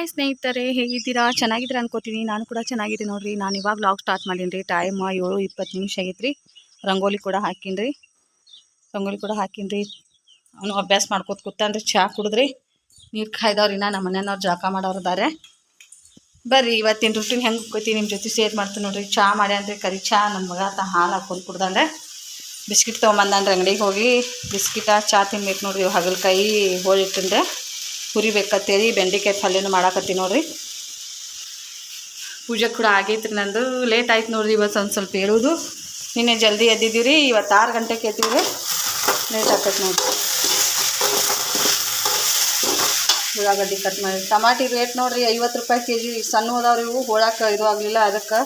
Hi ಸ್ನೇಹಿತರೆ, ಹೇಗಿದ್ದೀರಾ? ಚೆನ್ನಾಗಿದ್ದೀರಾ ಅನ್ಕೋತೀನಿ. ನಾನು ಕೂಡ ಚೆನ್ನಾಗಿದ್ದೀನಿ ನೋಡ್ರಿ. ನಾನು ಇವಾಗ ಲಾಗ್ ಸ್ಟಾರ್ಟ್ ಮಾಡೀನಿ ರೀ ಟೈಮ್ ಏಳು ಇಪ್ಪತ್ತು ನಿಮಿಷ ಆಗೈತ್ರಿ. ರಂಗೋಲಿ ಕೂಡ ಹಾಕಿನ್ರಿ. ರಂಗೋಲಿ ಕೂಡ ಹಾಕಿನ್ರಿ. ರೀ ಅವನು ಅಭ್ಯಾಸ ಮಾಡ್ಕೋತ ಕೂತಾನ್ರಿ. ಚಹಾ ಕುಡಿದ್ರಿ. ನೀರು ಕಾಯ್ದವ್ರಿ ನಾ ನಮ್ಮ ಮನೆಯವ್ರು ಜಳಕ ಮಾಡೋರು ಇದಾರೆ. ಬರ್ರಿ, ಇವತ್ತಿನ ರುಟೀನ್ ಹೆಂಗೆ ಕೂತಿ ನಿಮ್ಮ ಜೊತೆ ಸೇರ್ ಮಾಡ್ತೀನಿ ನೋಡ್ರಿ. ಚಹಾ ಮಾಡ್ಯಾನ್ರಿ. ಕರಿ ಚಹಾ ನಮ್ಮ ಮಗ ಹಾಲು ಹಾಕೊಂಡು ಕುಡ್ದಂದ್ರೆ ಬಿಸ್ಕಿಟ್ ತೊಗೊಂಬಂದ್ರೆ ಅಂಗಡಿಗೆ ಹೋಗಿ. ಬಿಸ್ಕಿಟ ಚಹಾ ತಿನ್ಬೇಕು ನೋಡ್ರಿ. ಹಾಗಲಕಾಯಿ ಹೋಳಿಟ್ಟಂದ್ರೆ ಹುರಿಬೇಕತ್ತೇಳಿ ಬೆಂಡೆಕಾಯಿ ಪಲ್ಯನೂ ಮಾಡಾಕತ್ತೀನಿ ನೋಡ್ರಿ. ಪೂಜೆ ಕೂಡ ಆಗೈತ್ರಿ ನಂದು. ಲೇಟ್ ಆಯ್ತು ನೋಡ್ರಿ ಇವತ್ತು ಒಂದು ಸ್ವಲ್ಪ ಹೇಳೋದು. ನಿನ್ನೆ ಜಲ್ದಿ ಎದ್ದಿದ್ದೀವಿ ರೀ ಇವತ್ತು ಆರು ಗಂಟೆಗೆ ಎದ್ದೀವಿ ರೀ ಲೇಟ್ ಆಗ್ತೈತೆ ನೋಡ್ರಿ. ಉಳ್ಳಾಗಡ್ಡಿ ಕಟ್ ಮಾಡಿ. ಟಮಾಟಿ ರೇಟ್ ನೋಡ್ರಿ ಐವತ್ತು ರೂಪಾಯಿ ಕೆ ಜಿ ಸಣ್ಣ ಹೋದವ್ರಿ ಇವು. ಹೋಳಕ್ಕೆ ಇದು ಆಗಲಿಲ್ಲ, ಅದಕ್ಕೆ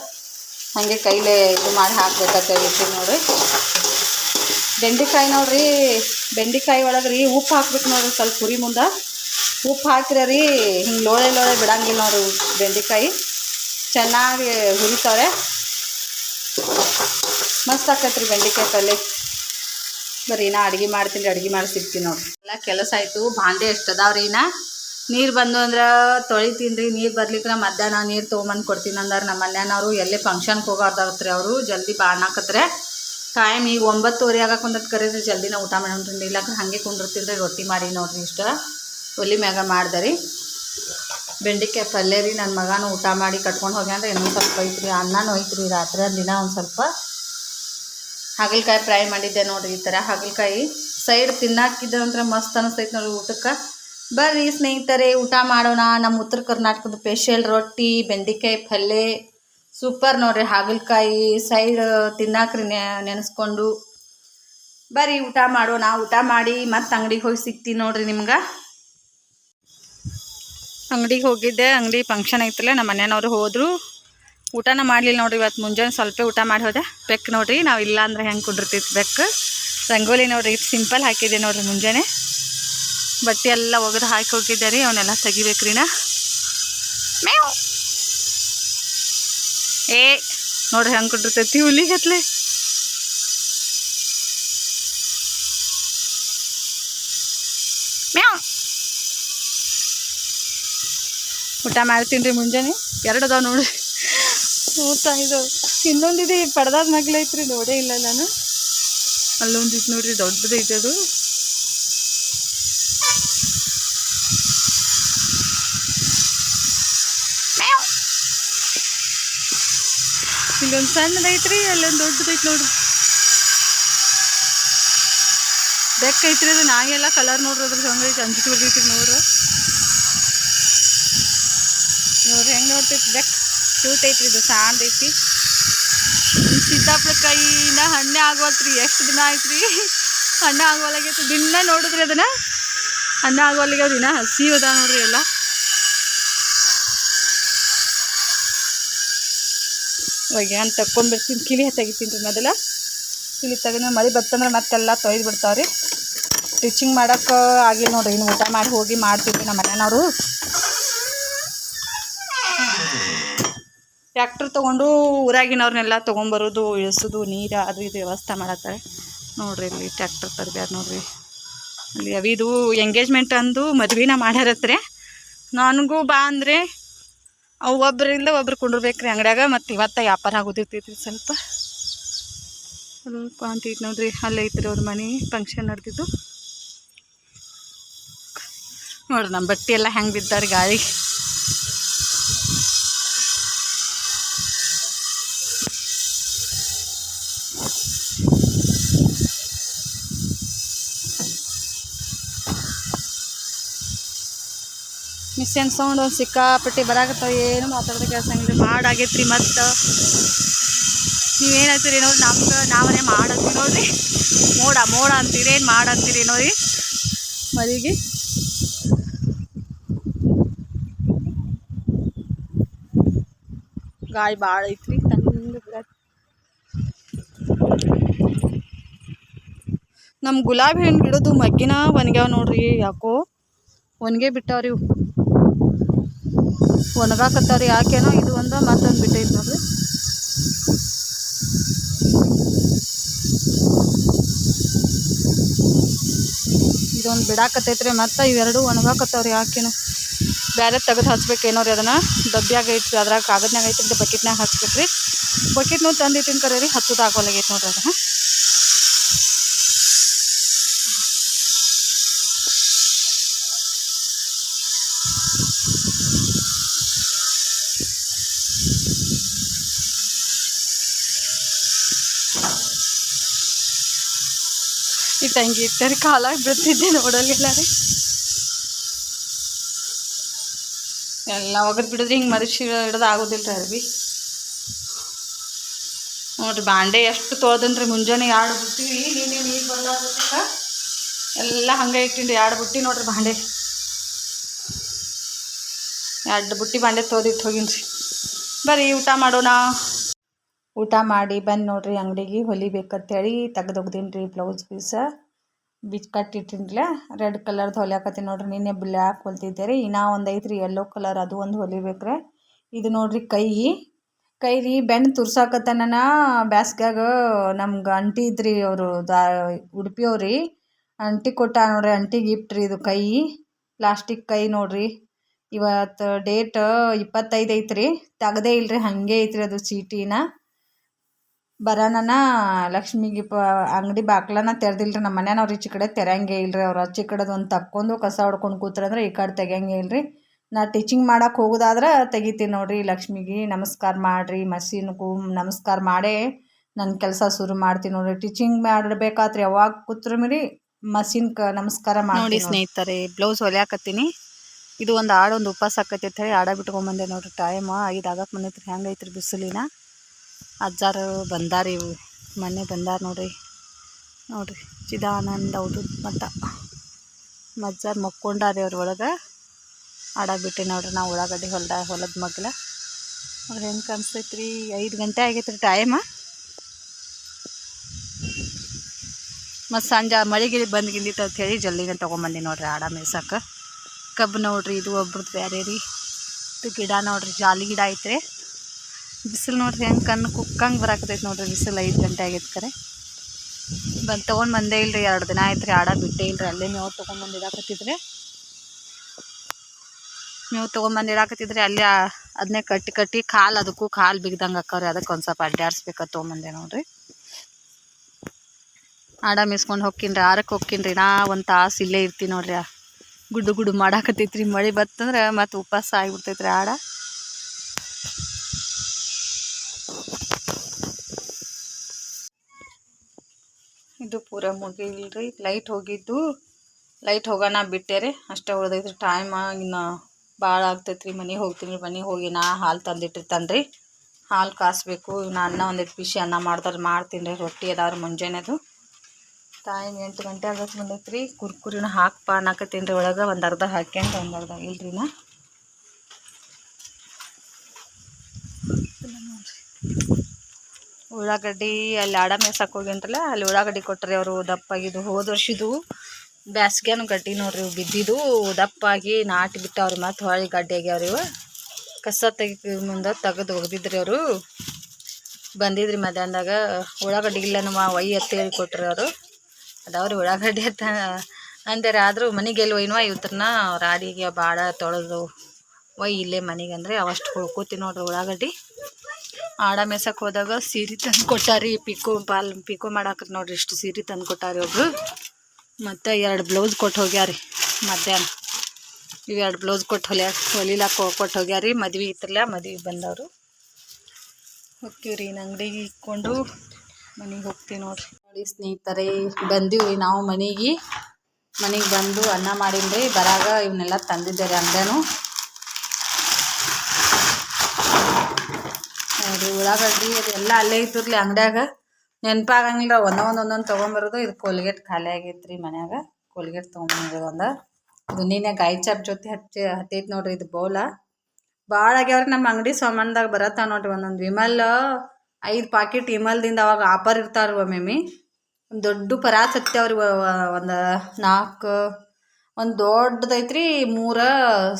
ಹಾಗೆ ಕೈಲೇ ಇದು ಮಾಡಿ ಹಾಕ್ಬೇಕಂತ ಇರ್ತೀವಿ ನೋಡ್ರಿ. ಬೆಂಡೆಕಾಯಿ ನೋಡ್ರಿ, ಬೆಂಡೆಕಾಯಿ ಒಳಗೆ ರೀ ಉಪ್ಪು ಹಾಕ್ಬೇಕು ನೋಡ್ರಿ ಸ್ವಲ್ಪ ಹುರಿ ಮುಂದೆ. ಉಪ್ಪು ಹಾಕಿರ ರೀ ಹಿಂಗೆ ಲೋಳೆ ಲೋಳೆ ಬಿಡಂಗಿಲ್ಲ ನೋಡಿ ಬೆಂಡೆಕಾಯಿ. ಚೆನ್ನಾಗಿ ಹುರಿತಾರೆ ಮಸ್ತ್ ರೀ ಬೆಂಡೆಕಾಯಿ ಪಲ್ಯ ಬರೀ ನಾ ಅಡುಗೆ ಮಾಡ್ತೀನಿ ಅಡುಗೆ ಮಾಡಿಸಿರ್ತೀನಿ ನೋಡಿರಿ ಎಲ್ಲ ಕೆಲಸ ಆಯಿತು ಭಾಂಡೆ ಎಷ್ಟು ಅದಾವ್ರಿ ಇನ್ನ? ನೀರು ಬಂದು ಅಂದ್ರೆ ತೊಳಿತೀನಿ ರೀ, ನೀರು ಬರ್ಲಿಕ್ಕೆ ಮಧ್ಯಾಹ್ನ ನೀರು ತೊಗೊಂಬಂದು ಕೊಡ್ತೀನಿ ಅಂದ್ರೆ ನಮ್ಮ ಮನ್ಯಾನವರು. ಎಲ್ಲೇ ಫಂಕ್ಷನ್ಗೆ ಹೋಗೋದಾಗತ್ರಿ ಅವರು, ಜಲ್ದಿ ಬಾಣಾಕತ್ರೆ ಟೈಮ್ ಈಗ ಒಂಬತ್ತುವರೆ ಆಗಕ್ಕೆ ಒಂದತ್ತು ಕರೀರಿ ಜಲ್ದಿನ ಊಟ ಮಾಡೋಣ್ರಿ ಇಲ್ಲಾಂದ್ರೆ ಹಾಗೆ ಕುಂಡಿರ್ತೀನಿ ರೀ, ರೊಟ್ಟಿ ಮಾಡಿ ನೋಡಿರಿ ಇಷ್ಟ. ಒಲಿ ಮ್ಯಾಗ ಮಾಡ್ದೆ ರೀ ಬೆಂಡೆಕಾಯಿ ಪಲ್ಯ ರೀ ನನ್ನ ಮಗನೂ ಊಟ ಮಾಡಿ ಕಟ್ಕೊಂಡು ಹೋಗ್ಯಾಂದ್ರೆ ಇನ್ನೊಂದು ಸ್ವಲ್ಪ ಐತ್ರಿ, ಅನ್ನನೂ ಐತ್ರಿ, ರಾತ್ರಿ ದಿನ ಒಂದು ಸ್ವಲ್ಪ. ಹಾಗಲಕಾಯಿ ಫ್ರೈ ಮಾಡಿದ್ದೆ ನೋಡಿರಿ ಈ ಥರ ಹಾಗಲಕಾಯಿ ಸೈಡ್ ತಿನ್ನಾಕಿದ್ದೆ ಅಂದ್ರೆ ಮಸ್ತ್ ಅನಿಸ್ತೈತೆ ನೋಡಿ ಊಟಕ್ಕೆ. ಬರ್ರಿ ಸ್ನೇಹಿತರೆ, ಊಟ ಮಾಡೋಣ. ನಮ್ಮ ಉತ್ತರ ಕರ್ನಾಟಕದ ಸ್ಪೆಷಲ್ ರೊಟ್ಟಿ ಬೆಂಡೆಕಾಯಿ ಪಲ್ಯ. ಸೂಪರ್ ನೋಡ್ರಿ ಹಾಗಲಕಾಯಿ ಸೈಡ್ ತಿನ್ನಾಕ್ರಿ ನೆನೆಸ್ಕೊಂಡು. ಬರ್ರಿ ಊಟ ಮಾಡೋಣ. ಊಟ ಮಾಡಿ ಮತ್ತೆ ಅಂಗಡಿಗೆ ಹೋಗಿ ಸಿಗ್ತೀನಿ ನೋಡ್ರಿ ನಿಮ್ಗೆ. ಅಂಗಡಿಗೆ ಹೋಗಿದ್ದೆ, ಅಂಗಡಿ ಫಂಕ್ಷನ್ ಐತಲ್ಲ ನಮ್ಮ ಮನೆಯವ್ರು ಹೋದರು. ಊಟನ ಮಾಡಲಿಲ್ಲ ನೋಡ್ರಿ ಇವತ್ತು ಮುಂಜಾನೆ ಸ್ವಲ್ಪ ಊಟ ಮಾಡಿ ಹೋದೆ. ಬೆಕ್ಕು ನೋಡ್ರಿ, ನಾವು ಇಲ್ಲ ಅಂದ್ರೆ ಹೆಂಗೆ ಕುಡಿರ್ತಿತ್ತು ಬೆಕ್ಕು ರಂಗೋಲಿ ನೋಡ್ರಿ, ಇಷ್ಟು ಸಿಂಪಲ್ ಹಾಕಿದ್ದೆ ನೋಡ್ರಿ ಮುಂಜಾನೆ. ಬಟ್ಟೆ ಎಲ್ಲ ಒಗೆದು ಹಾಕಿ ಹೋಗಿದ್ದೆ ರೀ, ಅವನ್ನೆಲ್ಲ ತೆಗಿಬೇಕ್ರಿ ನಾ. ಮೇವು ಏ, ನೋಡ್ರಿ ಹೆಂಗೆ ಕುಂಡಿರ್ತೈತಿ ಹುಲಿಗತ್ಲೆ ಊಟ ಮಾಡ್ತೀನಿ ರೀ ಮುಂಜಾನೆ. ಎರಡು ಅದಾವೆ ನೋಡ್ರಿ ಊಟ ಇದು ಇನ್ನೊಂದಿದೆ ಪಡ್ದಾದ ಮಗ್ಲೈತ್ರಿ ನೋಡೇ ಇಲ್ಲ ನಾನು. ಅಲ್ಲೊಂದಿತ್ತು ನೋಡ್ರಿ ದೊಡ್ಡದೈತೆ ಅದು. ಇಲ್ಲೊಂದು ಸಣ್ಣದೈತ್ರಿ ಅಲ್ಲೊಂದು ದೊಡ್ಡದೈತೆ ನೋಡ್ರಿ. ಬೆಕ್ಕೈತ್ರಿ ಅದು, ನಾಯಿ ಎಲ್ಲ ಕಲರ್ ನೋಡ್ರಿ ಅದ್ರ ಹಂಗೈತಿ ಅಂಜಿಕೆ ಬರ್ತೈತಿ ನೋಡ್ರಿ. ನೋಡ್ರಿ ಹೆಂಗೆ ನೋಡ್ತೈತಿ ಬೆಕ್ ಕ್ಯೂಟ್ ಐತ್ರಿ ಇದು, ಸಾಂದ್ ಐತಿ. ಸೀತಾಪಳಕಾಯಿ ಕೈನ ಹಣ್ಣೆ ಆಗೋಲ್ತ್ರಿ ಎಷ್ಟು ದಿನ ಆಯ್ತ್ರಿ? ಹಣ್ಣೆ ಆಗೋಲಾಗೈತಿ ದಿನ ನೋಡಿದ್ರಿ ಅದನ್ನ? ಹಣ್ಣ ಆಗೋಲಿಗೆ ದಿನ, ಹಸಿ ಅದ ನೋಡ್ರಿ ಎಲ್ಲ. ಒಗ್ಯಾನ್ ತಕ್ಕೊಂಡ್ಬಿಡ್ತೀನಿ ಕಿಲಿ ತೆಗಿತೀನಿ ರೀ ಮೊದಲ. ಕಿಲಿ ತೆಗೆದ ಮಳೆ ಬರ್ತಂದ್ರೆ ಮತ್ತೆಲ್ಲ ತೊಯ್ದು ಬಿಡ್ತಾವ್ರಿ. ಸ್ಟಿಚಿಂಗ್ ಮಾಡೋಕ್ಕೆ ಆಗಿಲ್ಲ ನೋಡ್ರಿ, ಇನ್ನು ಊಟ ಮಾಡಿ ಹೋಗಿ ಮಾಡ್ತೀವಿ ನಮ್ಮ ಮನೆಯವರು. ಟ್ಯಾಕ್ಟ್ರ್ ತೊಗೊಂಡು ಊರಾಗಿನವ್ರನ್ನೆಲ್ಲ ತೊಗೊಂಬರೋದು ಇಳಿಸೋದು ನೀರು ಅದು ಇದು ವ್ಯವಸ್ಥೆ ಮಾಡತ್ತಾರೆ. ನೋಡಿರಿ ಇಲ್ಲಿ ಟ್ಯಾಕ್ಟ್ರ್ ತರ್ಬ್ಯಾರ ನೋಡಿರಿ. ಅಲ್ಲಿ ಅವಿದು ಎಂಗೇಜ್ಮೆಂಟ್ ಅಂದು ಮದುವೆನ ಮಾಡ್ಯಾರತ್ರೆ. ನನಗೂ ಬಾ ಅಂದರೆ ಅವು ಒಬ್ಬರಿಂದ ಒಬ್ರು ಕುಂಡಿರ್ಬೇಕ್ರಿ ಅಂಗಡ್ಯಾಗ, ಮತ್ತು ಇವತ್ತ ವ್ಯಾಪಾರ ಆಗೋದಿರ್ತೈತ್ರಿ ಸ್ವಲ್ಪ. ಸ್ವಲ್ಪ ಅಂತೈತಿ ನೋಡ್ರಿ. ಅಲ್ಲೇ ಅವ್ರ ಮನೆ ಫಂಕ್ಷನ್ ನಡೆದಿದ್ದು. ನೋಡ್ರಿ ನಮ್ಮ ಬಟ್ಟೆ ಎಲ್ಲ ಹೆಂಗೆ ಬಿದ್ದಾರೆ ಗಾಳಿ. ಮಿಸ್ಸೇನ್ ಸೌಂಡ್ ಸಿಕ್ಕಾಪಟ್ಟಿ ಬರಾಕತ್ತಾವ ಏನು ಮಾತಾಡೋದು ಕೆಲಸ ಹಂಗಿಲ್ಲ ಮಾಡಾಗೈತ್ರಿ ಮತ್ತು. ನೀವೇನು ಹೇಳ್ತೀರಿ ನೋಡ್ರಿ ನಮ್ಗೆ ನಾವೇ ಮಾಡತ್ತೀವಿ ನೋಡ್ರಿ. ಮೋಡ ಮೋಡ ಅಂತೀರಿ, ಏನು ಮಾಡಂತೀರಿ ನೋಡ್ರಿ. ಮರಿಗೆ. ಗಾಳಿ ಭಾಳ ಐತ್ರಿ, ತಂದು ನಮ್ಮ ಗುಲಾಬಿ ಹಣ್ಣು ಗಿಡದು ಮಗ್ಗಿನ ಒಣಗ್ಯಾವ ನೋಡ್ರಿ, ಯಾಕೋ. ಒಣಗೇ ಬಿಟ್ಟಾವ್ರಿ ಇವು. ಒಣಗಾಕತ್ತಾವ್ರಿ ಯಾಕೇನೋ ಇದು ಒಂದು ಮತ್ತೊಂದು ಬಿಟ್ಟೈತೆ ನೋಡ್ರಿ. ಇದೊಂದು ಬಿಡಾಕತ್ತೈತ್ರಿ, ಮತ್ತು ಇವೆರಡು ಒಣಗಾಕತ್ತಾವ್ರಿ, ಯಾಕೇನೋ. ಬೇರೆ ತೆಗೆದು ಹಚ್ಬೇಕೇನೋ ರೀ ಅದನ್ನು. ಡಬ್ಬ್ಯಾಗ ಐತ್ರಿ, ಅದ್ರಾಗ ಕಾಗದ್ನಾಗ ಐತ್ರಿ ಬಕೆಟ್ನಾಗ ಹಚ್ಬೇಕು ರೀ ಬಕೆಟ್ನೂ ತಂದು ಕರೆ ರೀ ನೋಡ್ರಿ ಅದನ್ನು. ಈ ತಂಗಿ ಇರ್ತಾರೆ, ಕಾಲಾಗಿ ಬಿಡ್ತಿದ್ದೆ ನೋಡಲಿಲ್ಲ ರೀ ಎಲ್ಲ ಒಗದು ಬಿಡಿದ್ರೆ ಹಿಂಗೆ ಮರಿಸಿ ಹಿಡ್ದು ಆಗೋದಿಲ್ಲ ರೀ ಅರ್ಬಿ ನೋಡ್ರಿ ಬಾಂಡೆ ಎಷ್ಟು ತೊಳ್ದನ್ರಿ ಮುಂಜಾನೆ ಎರಡು ಬಿಟ್ಟಿವಿ ನೀನೇ ನೀರು ಬರ್ಲಾಕ ಎಲ್ಲ ಹಂಗೆ ಇಟ್ಟಿನ್ರಿ ಎರಡು ಬುಟ್ಟಿ ನೋಡ್ರಿ ಬಾಂಡೆ. ಎರಡು ಬುಟ್ಟಿ ಬಾಂಡೆ ತೋದಿಟ್ಟು ಹೋಗಿನ್ರಿ. ಬರ್ರಿ ಊಟ ಮಾಡೋಣ. ಊಟ ಮಾಡಿ ಬಂದು ನೋಡ್ರಿ ಅಂಗಡಿಗೆ, ಹೊಲಿಬೇಕಂತೇಳಿ ತೆಗ್ದೊಗ್ದೀನಿ ರೀ ಬ್ಲೌಸ್ ಪೀಸ. ಬಿಚ್ ಕಟ್ಟಿಟ್ಟಿನ್ಲ ರೆಡ್ ಕಲರ್ದು ಹೊಲಿಯಾಕತ್ತೀನಿ ನೋಡ್ರಿ, ನಿನ್ನೆ ಬ್ಲ್ಯಾಕ್ ಹೊಲ್ತಿದ್ದೆ ರೀ. ಇನ್ನೂ ಒಂದು ಐತ್ರಿ ಯೆಲ್ಲೋ ಕಲರ್ ಅದು ಒಂದು ಹೊಲಿಬೇಕ್ರೆ ಇದು ನೋಡ್ರಿ ಕೈ. ಕೈ ರೀ ಬೆನ್ನು ತುರ್ಸಾಕತ್ತಾನ ಬ್ಯಾಸ್ಗ್ಯಾಗ ನಮ್ಗೆ ಅಂಟಿ ಇದ್ರಿ, ಅವರು ದಾ ಉಡುಪಿಯವ್ರಿ ಅಂಟಿ ಕೊಟ್ಟ ನೋಡ್ರಿ ಅಂಟಿ ಗಿಫ್ಟ್ ರೀ ಇದು ಕೈ. ಪ್ಲಾಸ್ಟಿಕ್ ಕೈ ನೋಡ್ರಿ. ಇವತ್ತು ಡೇಟ್ ಇಪ್ಪತ್ತೈದು ಐತ್ರಿ. ತೆಗ್ದೇ ಇಲ್ರಿ, ಹಾಗೆ ಐತ್ರಿ ಅದು ಚೀಟಿನ. ಬರೋಣ ಲಕ್ಷ್ಮಿಗೆ ಪ ಅಂಗಡಿ ಬಾಗ್ಲನ ತೆರೆದಿಲ್ರಿ ನಮ್ಮ ಮನೆಯವ್ರು ಈಚೆ ಕಡೆ ತೆರೆಯಂಗೆ ಇಲ್ರಿ. ಅವ್ರು ಆಚೆ ಕಡೆದು ಒಂದು ತಕ್ಕೊಂಡು ಕಸ ಹೊಡ್ಕೊಂಡು ಕೂತ್ರಂದ್ರೆ ಈ ಕಡೆ ತೆಗಿಯಂಗೆ ಇಲ್ರಿ. ನಾ ಟೀಚಿಂಗ್ ಮಾಡೋಕೆ ಹೋಗೋದಾದ್ರೆ ತೆಗಿತೀನಿ ನೋಡ್ರಿ ಲಕ್ಷ್ಮಿಗೆ. ನಮಸ್ಕಾರ ಮಾಡಿರಿ ಮಸೀನ್ಗೂ ನಮಸ್ಕಾರ ಮಾಡೇ ನನ್ನ ಕೆಲಸ ಶುರು ಮಾಡ್ತೀನಿ ನೋಡ್ರಿ. ಟೀಚಿಂಗ್ ಮಾಡಬೇಕಾದ್ರೆ ಯಾವಾಗ ಕೂತ್ರು ಮೀರಿ ಮಸೀನ್ ಕ ನಮಸ್ಕಾರ ಮಾಡಿ ಸ್ನೇಹಿತರೆ ಬ್ಲೌಸ್ ಹೊಲಿಯಾಕತ್ತೀನಿ. ಇದು ಒಂದು ಆಡೊಂದು ಉಪವಾಸ ಆಕತಿ ಅಂತ ಹೇಳಿ ಆಡ ಬಿಟ್ಕೊಂಬಂದೆ ನೋಡ್ರಿ ಟೈಮ್ ಐದು ಆಗಕ್ಕೆ ಬಂದೈತ್ರಿ. ಹೆಂಗೈತ್ರಿ ಬಿಸಿಲಿನ? ಅಜ್ಜಾರು ಬಂದಾರಿ, ಮೊನ್ನೆ ಬಂದಾರ ನೋಡ್ರಿ. ನೋಡ್ರಿ, ಚಿದಾನಂದ ಹೌದು ಮಠ ಮಜ್ಜಾರು ಮಕ್ಕೊಂಡಾರಿ ಅವ್ರ ಒಳಗೆ. ಆಡಾಕ್ಬಿಟ್ಟೆ ನೋಡ್ರಿ, ನಾವು ಉಳ್ಳಾಗಡ್ಡಿ ಹೊಲ್ದ, ಹೊಲದ ಮಗ್ಲ. ಅವ್ರು ಹೆಂಗೆ ಕಾಣಿಸ್ತೈತೆ ರೀ ಐದು ಗಂಟೆ ಆಗೈತೆ ರೀ ಟೈಮ ಮತ್ತು ಸಂಜೆ ಮಳೆ ಗಿಳಿ ಬಂದು ಗಿಂದಿತ್ತು ಅಂತ ಹೇಳಿ ಜಲ್ದಿನ ತೊಗೊಂಬಂದಿ ನೋಡ್ರಿ ಆಡ ಮೇಯ್ಸಕ್ಕೆ ಕಬ್ಬು ನೋಡ್ರಿ, ಇದು ಒಬ್ರದ್ದು ಬೇರೆ ರೀ ಇದು ಗಿಡ ನೋಡ್ರಿ, ಜಾಲಿ ಗಿಡ ಐತ್ರಿ. ಬಿಸಿಲು ನೋಡ್ರಿ ಹೆಂಗೆ ಕಣ್ಣು ಕುಕ್ಕಂಗೆ ಬರಾಕತೈತೆ ನೋಡ್ರಿ, ಬಿಸಿಲು ಐದು ಗಂಟೆ ಆಗೈತೆ ಕರೆ. ಬಂದು ತೊಗೊಂಡು ಬಂದೇ ಇಲ್ರಿ, ಎರಡು ದಿನ ಆಯ್ತು ರೀ ಆಡ ಬಿಟ್ಟೆ ಇಲ್ರಿ, ಅಲ್ಲೇ ಮೇವು ತೊಗೊಂಡ್ಬಂದು ಇಡಾಕತ್ತಿದ್ರಿ. ಮೇವು ತೊಗೊಂಬಂದು ಇಡಾಕತ್ತಿದ್ರಿ, ಅಲ್ಲೇ ಅದನ್ನೇ ಕಟ್ಟಿ ಕಟ್ಟಿ ಕಾಲು ಅದಕ್ಕೂ ಕಾಲು ಬಿಗ್ದಂಗೆ ಅಕ್ಕವ್ರಿ ಅದಕ್ಕೆ ಒಂದು ಸ್ವಲ್ಪ ಅಡ್ಡಾಡ್ಸ್ಬೇಕು ತೊಗೊಂಬಂದೆ ನೋಡ್ರಿ. ಆಡ ಮಿಸ್ಕೊಂಡು ಹೋಗ್ತೀನಿ ರೀ ಆರಕ್ಕೆ ಹೋಗ್ತೀನಿ ರೀ ನಾ ಒಂದು ತಾಸು ಇಲ್ಲೇ ಇರ್ತೀನಿ ನೋಡ್ರಿ ಗುಡ್ಡು ಗುಡ್ಡು ಮಾಡಾಕತ್ತೈತ್ರಿ, ಮಳೆ ಬತ್ತಂದ್ರೆ ಮತ್ತೆ ಉಪವಾಸ ಆಗಿಬಿಡ್ತೈತ್ರಿ ಆಡ. ಇದು ಪೂರ ಮುಗಿಲ್ರಿ. ಲೈಟ್ ಹೋಗಿದ್ದು. ಲೈಟ್ ಹೋಗೋಣ ಬಿಟ್ಟೆ ರೀ ಅಷ್ಟೇ ಉಳ್ದೈತ್ರಿ. ಟೈಮ್ ಇನ್ನು ಭಾಳ ಆಗ್ತೈತ್ರಿ. ಮನೆಗೆ ಹೋಗ್ತೀನಿ. ಮನೆಗೆ ಹೋಗಿ ನಾ ಹಾಲು ತಂದಿಟ್ಟಿರ್ತಾನೆ ರೀ ಹಾಲು ಕಾಸಬೇಕು. ಇನ್ನು ಅನ್ನ ಒಂದಿಟ್ಟು ಬಿಸಿ ಅನ್ನ ಮಾಡ್ತಾರೆ ಮಾಡ್ತೀನಿ ರೀ. ರೊಟ್ಟಿ ಅದಾವ್ರಿ ಮುಂಜಾನೆದು. ಟೈಮ್ ಎಂಟು ಗಂಟೆ ಆಗತ್ತೆ ಬಂದೈತೆ ರೀ ಕುರ್ಕುರಿನ ಹಾಕಪ್ಪ ಅನ್ನಕತ್ತೀನಿ ರೀ ಒಳಗೆ. ಒಂದು ಅರ್ಧ ಹಾಕ್ಯಂತ ಒಂದು ಅರ್ಧ ಇಲ್ರಿ ನಾ ಉಳ್ಳಾಗಡ್ಡಿ ಅಲ್ಲಿ ಆಡ ಮೇಯ್ಸಕ್ಕೆ ಅಂತಲ್ಲ ಅಲ್ಲಿ ಉಳ್ಳಾಗಡ್ಡಿ ಕೊಟ್ಟರೆ ಅವರು ದಪ್ಪಾಗಿದ್ದು ಹೋದ ವರ್ಷದ್ದು ಬ್ಯಾಸ್ಗ್ಯಾನು ಗಡ್ಡಿ ನೋಡ್ರಿ ಇವು ಬಿದ್ದಿದ್ದು ದಪ್ಪಾಗಿ ನಾಟಿ ಬಿಟ್ಟವ್ರಿ ಮತ್ತು ಹೊಳ್ಳಿ ಗಡ್ಡೆ ಆಗ್ಯಾವ್ರಿ ಇವು. ಕಸ ತೆಗಿ ಮುಂದೆ ತೆಗೆದು ಒಗ್ದಿದ್ರಿ ಅವರು. ಬಂದಿದ್ರಿ ಮಧ್ಯಾಹ್ನದಾಗ, ಉಳ್ಳಾಗಡ್ಡಿ ಇಲ್ಲನು ಒಯ್ ಅಂತೇಳಿ ಕೊಟ್ಟರು ಅವರು. ಅದಾವ್ರಿ ಉಳ್ಳಾಗಡ್ಡಿ ಅಂತ ಅಂದಾರೆ ಆದರೂ ಮನೆಗೆ ಎಲ್ಲಿ ಒಯ್ನೋ ಇವತ್ತನ್ನ ರಾಡಿಗೆ ಭಾಳ ತೊಳೆದು ಒಯ್ ಇಲ್ಲೇ ಮನೆಗೆ ಅಂದರೆ ಅವಷ್ಟು ಹುಳ್ಕೋತಿ ನೋಡ್ರಿ ಉಳ್ಳಾಗಡ್ಡಿ. ಆಡ ಮೇಸಕ್ಕೆ ಹೋದಾಗ ಸೀರೆ ತಂದು ಕೊಟ್ಟಾರಿ, ಪಿಕೋ ಪಾಲ್ ಪಿಕೋ ಮಾಡಾಕ್ರಿ ನೋಡ್ರಿ ಇಷ್ಟು ಸೀರೆ ತಂದು ಕೊಟ್ಟಾರಿ ಒಬ್ರು. ಮತ್ತು ಎರಡು ಬ್ಲೌಸ್ ಕೊಟ್ಟು ಹೋಗ್ಯಾರಿ ಮಧ್ಯಾಹ್ನ. ಇವು ಎರಡು ಬ್ಲೌಸ್ ಕೊಟ್ಟು ಹೊಲಿಯ, ಹೊಲಿಲಾಕ ಕೊಟ್ಟು ಹೋಗ್ಯಾರಿ, ಮದ್ವೆ ಇತ್ತಲ್ಲ, ಮದ್ವೆಗೆ ಬಂದವರು. ಹೋಗ್ತೀವಿ ರೀ ಅಂಗಡಿಗೆ ಇಕ್ಕೊಂಡು ಮನೆಗೆ ಹೋಗ್ತೀವಿ ನೋಡ್ರಿ. ನೋಡಿ ಸ್ನೇಹಿತರೆ ಬಂದೀವಿ ನಾವು ಮನೆಗೆ. ಮನೆಗೆ ಬಂದು ಅನ್ನ ಮಾಡಿನ್ರಿ, ಬರಾಗ ಇವನ್ನೆಲ್ಲ ತಂದಿದ್ದಾರೆ ಅಂಗಡಿಯೂ ನೋಡ್ರಿ ಉಳ್ಳಾಗಡ್ಡಿ ಅದೆಲ್ಲ ಅಲ್ಲೇ ಇತ್ತಿರ್ಲಿ ಅಂಗಡ್ಯಾಗ. ನೆನಪಾಗಂಗಿಲ್ಲ, ಒಂದೊಂದು ಒಂದೊಂದು ತೊಗೊಂಬರೋದು. ಇದು ಕೋಲ್ಗೇಟ್ ಖಾಲಿ ಆಗೈತೆ ರೀ ಮನ್ಯಾಗ. ಕೋಲ್ಗೇಟ್ ತೊಗೊಂಬಂದಿರೋದು ಒಂದು ಇದು ನೀನೆ ಗಾಯಿ ಚಾಪ್ ಜೊತೆ ಹಚ್ಚಿ, ಹತ್ತೈತೆ ನೋಡ್ರಿ ಇದು ಬೌಲ. ಭಾಳ ಆಗ್ಯಾವ್ರಿ ನಮ್ಮ ಅಂಗಡಿ ಸಾಮಾನ್ದಾಗ ಬರತ್ತಾವ ನೋಡ್ರಿ ಒಂದೊಂದು ವಿಮಲ್. ಐದು ಪಾಕೆಟ್ ವಿಮಲ್ದಿಂದ ಅವಾಗ ಆಫರ್ ಇರ್ತಾರ ಮೇಮಿ ಒಂದು ದೊಡ್ಡ ಪರಾತ್ ಹತ್ತವ್ರಿ ಒಂದು ನಾಲ್ಕು ಒಂದು ದೊಡ್ಡದೈತ್ರಿ ಮೂರ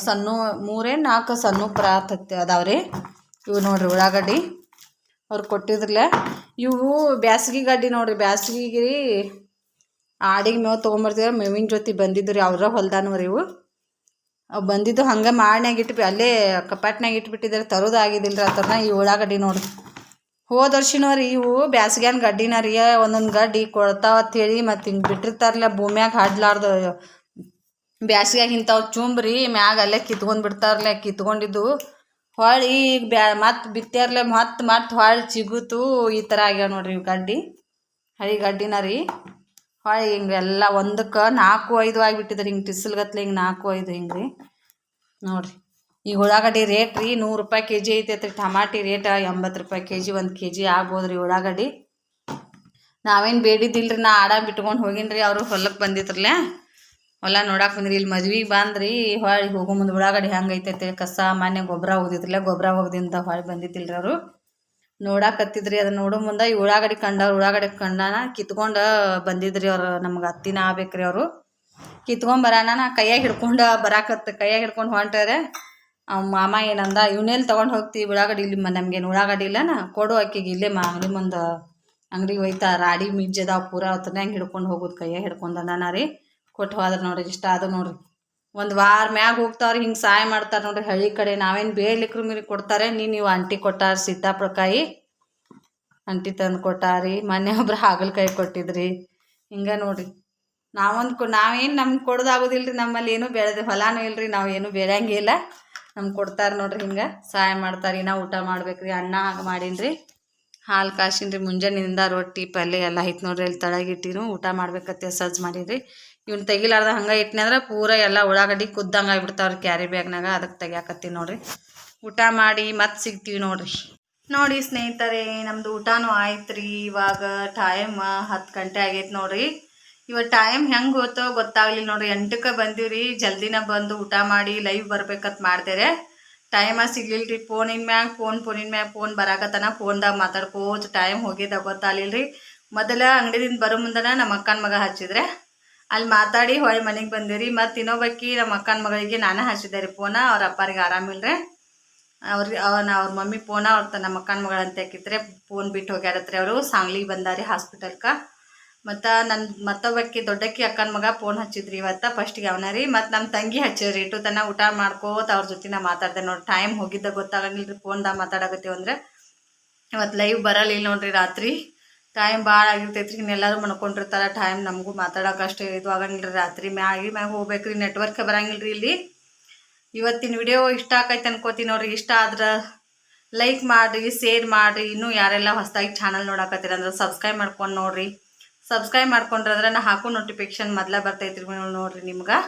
ಸಣ್ಣ, ಮೂರೇ ನಾಲ್ಕು ಸಣ್ಣ ಪರಾತ್ ಹತ್ತಿ ಅದಾವ್ರಿ. ಇವು ನೋಡ್ರಿ ಉಳ್ಳಾಗಡ್ಡಿ. ಅವ್ರು ಕೊಟ್ಟಿದ್ರಲ್ಲ ಇವು ಬ್ಯಾಸ್ಗೆ ಗಡ್ಡಿ ನೋಡ್ರಿ ಬ್ಯಾಸ್ಗಿಗೆ ಆಡಿಗೆ ಮೇವು ತೊಗೊಂಬರ್ತಿದ್ರೆ ಮೇವಿನ ಜೊತೆ ಬಂದಿದ್ದು ರೀ ಅವ್ರ ಹೊಲ್ದಾನವ್ರಿ ಇವು. ಅವು ಬಂದಿದ್ದು ಹಂಗೆ ಮಾಡ್ನಾಗ ಇಟ್ಬಿ, ಅಲ್ಲೇ ಕಪಾಟ್ನಾಗ ಇಟ್ಬಿಟ್ಟಿದ್ರೆ ತರೋದು ಆಗಿದ್ದಿಲ್ಲ ರೀ ಥರನ ಈ ಉಳ್ಳಾಗಡ್ಡಿ ನೋಡ್ರಿ. ಹೋದ ಇವು ಬ್ಯಾಸ್ಗ್ಯಾನ ಗಡ್ಡಿನ ರೀ ಒಂದೊಂದು ಗಡ್ಡಿ ಕೊಡ್ತಾವ ಅಂತೇಳಿ ಮತ್ತು ಹಿಂಗೆ ಬಿಟ್ಟಿರ್ತಾರಲ್ಲ ಭೂಮ್ಯಾಗ ಹಾಡ್ಲಾರ್ದು. ಬ್ಯಾಸ್ಗ್ಯಾಗ ಇಂಥವು ಚುಂಬ್ರಿ ಮ್ಯಾಗ ಅಲ್ಲೇ ಕಿತ್ಕೊಂಡು ಬಿಡ್ತಾರಲ್ಲ ಕಿತ್ಕೊಂಡಿದ್ದು. ಹೊಳ್ಳಿ ಈಗ ಬ್ಯಾ ಮತ್ತೆ ಬಿತ್ತಿರ್ಲೆ ಮತ್ತೆ ಮತ್ತೆ ಹೊಳ್ಳಿ ಚಿಗುತು ಈ ಥರ ಆಗ್ಯಾವ ನೋಡ್ರಿ ಇವು ಗಡ್ಡಿ. ಹಳಿ ಗಡ್ಡಿನ ರೀ. ಹೊಳ್ಳಿ ಹಿಂಗೆಲ್ಲ ಒಂದಕ್ಕೆ ನಾಲ್ಕು ಐದು ಆಗಿಬಿಟ್ಟಿದ್ರಿ ಹಿಂಗೆ ಟಿಸಲ್ಗತ್ಲೆ ಹಿಂಗೆ ನಾಲ್ಕು ಐದು ಹಿಂಗೆ ರೀ. ನೋಡ್ರಿ. ಈಗ ಉಳ್ಳಾಗಡ್ಡಿ ರೇಟ್ ರೀ ನೂರು ರೂಪಾಯಿ ಕೆ ಜಿ ಐತೈತೆ ಟಮಾಟಿ ರೇಟ್ ಎಂಬತ್ತು ರೂಪಾಯಿ ಕೆ ಜಿ ಒಂದು ಕೆ ಜಿ ಆಗ್ಬೋದು ರೀ ಉಳ್ಳಾಗಡ್ಡಿ. ನಾವೇನು ಬೇಡಿದ್ದಿಲ್ಲ ರೀ ನಾ ಆಡ ಬಿಟ್ಕೊಂಡು ಹೋಗಿನಿ ರೀ ಅವರು ಹೊಲಕ್ಕೆ ಬಂದಿದ್ರಲ್ಲ ಹೊಲ ನೋಡಕ್ಕೆ ಬಂದ್ರಿ, ಇಲ್ಲಿ ಮದ್ವಿಗೆ ಬಂದ್ರಿ, ಹೊಳ್ಳಿ ಹೋಗೋ ಮುಂದೆ ಹೆಂಗ್ ಹೆಂಗೆ ಐತೈತೆ ಕಸ, ಮನೆ, ಗೊಬ್ಬರ ಹೋಗಿದ್ರಲ್ಲ ಗೊಬ್ಬರ ಹೋಗ್ದಿಂದ ಹೊಳ್ಳಿ ಬಂದಿದ್ದಿಲ್ಲ ರೀ ಅವರು ನೋಡಾಕತ್ತಿದ್ರಿ ಅದನ್ನ ನೋಡೋ ಮುಂದೆ ಈ ಉಳ್ಳಾಗಡ್ಡಿ ಕಂಡವ್ರು ಉಳ್ಳಾಗಡ್ಡಿ ಕಂಡಾನ ಕಿತ್ಕೊಂಡು ಬಂದಿದ್ರಿ ಅವ್ರು, ನಮ್ಗೆ ಹತ್ತಿನ ಆಗ್ಬೇಕ್ರಿ ಅವರು. ಕಿತ್ಕೊಂಡ್ ಬರಾನ, ನಾ ಕೈಯಾಗ ಹಿಡ್ಕೊಂಡು ಬರಾಕತ್ತ ಕೈಯಾಗ ಹಿಡ್ಕೊಂಡು ಹೊಂಟಾರೆ, ಅವ್ ಮಾಮ ಏನಂದ ಇವನೇಲಿ ತೊಗೊಂಡು ಹೋಗ್ತೀವಿ ಉಳ್ಳಾಗಡ್ಡಿ ಇಲ್ಲಿ ನಮ್ಗೇನು ಉಳ್ಳಾಗಡ್ಡಿ ಇಲ್ಲನ, ಕೊಡು ಅಕ್ಕಿಗೆ ಇಲ್ಲೇ ಮಾ ಅಂಗಡಿ ಮುಂದೆ ಅಂಗಡಿಗೆ ಒಯ್ತಾ ರಾಡಿ ಮಿಜ್ಜದ ಪೂರ ಅವತ್ತನ್ನ ಹೆಂಗೆ ಹಿಡ್ಕೊಂಡು ಹೋಗೋದು, ಕೈಯಾಗ ಹಿಡ್ಕೊಂಡು ನಾನ ರೀ. ಕೊಟ್ಟು ಹೋದ್ರೆ ನೋಡ್ರಿ ಇಷ್ಟ ಅದು ನೋಡ್ರಿ. ಒಂದು ವಾರ ಮ್ಯಾಗ ಹೋಗ್ತಾವ್ರಿ, ಹಿಂಗೆ ಸಹಾಯ ಮಾಡ್ತಾರೆ ನೋಡ್ರಿ ಹಳ್ಳಿ ಕಡೆ. ನಾವೇನು ಬೇಡ್ಲಿಕ್ರು ಮೀರಿ ಕೊಡ್ತಾರೆ ನೀ ನೀವು ಅಂಟಿ ಕೊಟ್ಟಾರ ಸೀತಾಪಳಕಾಯಿ ಅಂಟಿ ತಂದು ಕೊಟ್ಟಾರಿ ಮೊನ್ನೆ ಒಬ್ರು ಹಾಗಲಕಾಯಿ ಕೊಟ್ಟಿದ್ರಿ. ಹಿಂಗೆ ನೋಡ್ರಿ. ನಾವೊಂದು ನಾವೇನು ನಮ್ಗೆ ಕೊಡೋದಾಗೋದಿಲ್ಲ ರೀ ನಮ್ಮಲ್ಲಿ ಏನೂ ಬೆಳೆದ, ಹೊಲಾನೂ ಇಲ್ಲ ರೀ ನಾವು ಏನೂ ಬೆಳೆಯಂಗಿಲ್ಲ. ನಮ್ಗೆ ಕೊಡ್ತಾರೆ ನೋಡ್ರಿ ಹಿಂಗೆ ಸಹಾಯ ಮಾಡ್ತಾರೆ ನಾ ಊಟ ಮಾಡ್ಬೇಕ್ರಿ, ಅನ್ನ ಹಾಗೆ ಮಾಡೀನಿ ಹಾಲು ಕಾಸಿನ ರೀ ರೊಟ್ಟಿ ಪಲ್ಯ ಎಲ್ಲ ಐತೆ ನೋಡ್ರಿ, ಅಲ್ಲಿ ತಳಗಿಟ್ಟಿನೂ ಊಟ ಮಾಡ್ಬೇಕತ್ತೆ ಸಜ್ಜು ಮಾಡೀನಿ ಇವ್ನ ತೆಗಿಲಾರ್ದ ಹಂಗೆ ಇಟ್ನಿ ಪೂರ ಎಲ್ಲ ಉಳ್ಳಾಗಡ್ಡಿ ಕುದ್ದಂಗೆ ಆಗಿಬಿಡ್ತಾವ್ರಿ ಕ್ಯಾರಿ ಬ್ಯಾಗ್ನಾಗ. ಅದಕ್ಕೆ ತೆಗಿಯಾಕತ್ತೀನಿ ನೋಡ್ರಿ. ಊಟ ಮಾಡಿ ಮತ್ತೆ ಸಿಗ್ತೀವಿ ನೋಡ್ರಿ. ನೋಡಿ ಸ್ನೇಹಿತರೆ, ನಮ್ದು ಊಟನೂ ಆಯ್ತು ರೀ ಇವಾಗ ಟೈಮ್ ಹತ್ತು ಗಂಟೆ ಆಗೈತೆ ನೋಡ್ರಿ. ಇವಾಗ ಟೈಮ್ ಹೆಂಗೆ ಹೋತೋ ಗೊತ್ತಾಗ್ಲಿಲ್ಲ ನೋಡ್ರಿ. ಎಂಟಕ್ಕೆ ಬಂದೀವಿ ರೀ ಜಲ್ದಿನ ಬಂದು ಊಟ ಮಾಡಿ ಲೈವ್ ಬರ್ಬೇಕಂತ ಮಾಡ್ದೇರೆ ಟೈಮ ಸಿಗ್ಲಿಲ್ಲ ರೀ ಫೋನಿನ ಮ್ಯಾಗ ಫೋನ್ ಫೋನಿನ ಮ್ಯಾಗ ಫೋನ್ ಬರಾಕತ್ತನ ಫೋನ್ದಾಗ ಮಾತಾಡ್ಕೋತ ಟೈಮ್ ಹೋಗಿದ್ದ ಗೊತ್ತಾಗ್ಲಿಲ್ಲ ರೀ ಮೊದಲ ಅಂಗಡಿದಿಂದ ಬರೋ ಮುಂದನ ನಮ್ಮ ಅಕ್ಕನ ಮಗ ಹಚ್ಚಿದ್ರೆ. ಅಲ್ಲಿ ಮಾತಾಡಿ ಹೊಳೆ ಮನೆಗೆ ಬಂದಿರಿ ಮತ್ತು ಇನ್ನೊಬ್ಬಕ್ಕಿ ನಮ್ಮ ಅಕ್ಕನ ಮಗಳಿಗೆ ನಾನು ಹಚ್ಚಿದೆ ರೀ ಫೋನ ಅವ್ರ ಅಪ್ಪರಿಗೆ ರೀ ಅವ್ರಿಗೆ, ಅವನ ಅವ್ರ ಮಮ್ಮಿ ಫೋನ ಅವ್ರ ನಮ್ಮ ಅಕ್ಕನ ಮಗಳ ಹಾಕಿದ್ರೆ ಫೋನ್ ಬಿಟ್ಟು ಹೋಗ್ಯಾರತ್ರಿ ಅವರು. ಸಾಂಗ್ಲಿಗೆ ಬಂದಾರಿ ಹಾಸ್ಪಿಟಲ್ಗೆ ಮತ್ತು ನನ್ನ ಮತ್ತೊಬ್ಬಕ್ಕಿ ದೊಡ್ಡಕ್ಕಿ ಅಕ್ಕನ ಮಗ ಫೋನ್ ಹಚ್ಚಿದ್ರಿ ಇವತ್ತು ಫಸ್ಟಿಗೆ ಅವನ ರೀ. ಮತ್ತು ನಮ್ಮ ತಂಗಿ ಹಚ್ಚಿದ್ರಿ. ಇಟ್ಟು ತನ ಊಟ ಮಾಡ್ಕೋತ ಅವ್ರ ಜೊತೆ ನಾ ಮಾತಾಡ್ದೆ ನೋಡಿ. ಟೈಮ್ ಹೋಗಿದ್ದ ಗೊತ್ತಾಗಲಿಲ್ಲ ರೀ ಫೋನ್ದಾಗ ಮಾತಾಡಕತ್ತೀವಿ ಅಂದ್ರೆ. ಇವತ್ತು ಲೈವ್ ಬರಲಿಲ್ಲ ನೋಡ್ರಿ ರಾತ್ರಿ. ಟೈಮ್ ಭಾಳ ಆಗಿರ್ತೈತೆ ರೀ ಇನ್ನೆಲ್ಲರೂ ಮನ್ಕೊಂಡಿರ್ತಾರೆ ಟೈಮ್ ನಮಗೂ ಮಾತಾಡೋಕೆ ಅಷ್ಟೇ ಇದು ಆಗಂಗಿಲ್ಲ ರಾತ್ರಿ ಮ್ಯಾಗಿ ಮ್ಯಾಗ ಹೋಗ್ಬೇಕು ರೀ ನೆಟ್ವರ್ಕ್ ಬರಂಗಿಲ್ಲ ರೀ ಇಲ್ಲಿ. ಇವತ್ತಿನ ವಿಡಿಯೋ ಇಷ್ಟ ಆಕೈತೆ ಅನ್ಕೋತೀನಿ ನೋಡ್ರಿ, ಇಷ್ಟ ಆದ್ರೆ ಲೈಕ್ ಮಾಡಿರಿ ಶೇರ್ ಮಾಡಿರಿ. ಇನ್ನೂ ಯಾರೆಲ್ಲ ಹೊಸದಾಗಿ ಚಾನಲ್ ನೋಡಕತ್ತೀರ ಅಂದ್ರೆ ಸಬ್ಸ್ಕ್ರೈಬ್ ಮಾಡ್ಕೊಂಡು ನೋಡ್ರಿ. ಸಬ್ಸ್ಕ್ರೈಬ್ ಮಾಡ್ಕೊಂಡ್ರೆ ನಾ ಹಾಕೋ ನೋಟಿಫಿಕೇಶನ್ ಮೊದಲೇ ಬರ್ತೈತ್ರಿ ನೋಡ್ರಿ ನಿಮ್ಗೆ.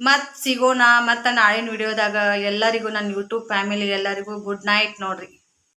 ಮತ್ತು ಸಿಗೋಣ, ಮತ್ತು ನಾಳಿನ ವಿಡಿಯೋದಾಗ ಎಲ್ಲರಿಗೂ ನನ್ನ ಯೂಟ್ಯೂಬ್ ಫ್ಯಾಮಿಲಿ ಎಲ್ಲರಿಗೂ ಗುಡ್ ನೈಟ್ ನೋಡ್ರಿ.